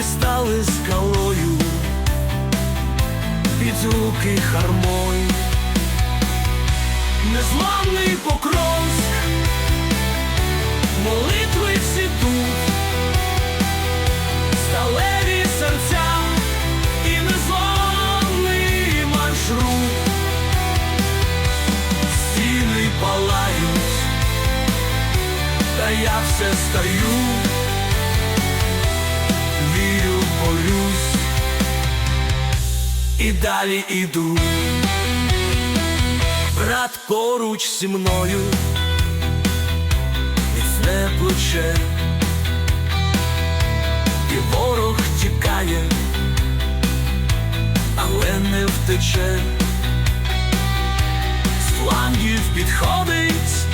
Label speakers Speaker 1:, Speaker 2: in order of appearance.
Speaker 1: ми стали скалою. Під руки хармой, незламний покровськ, молитви всі тут, сталеві серця і незламний маршрут, стіни палають, та я все стаю, і далі іду, брат поруч зі мною, міцне плече, і ворог тікає, але не втече, з флангів підходить.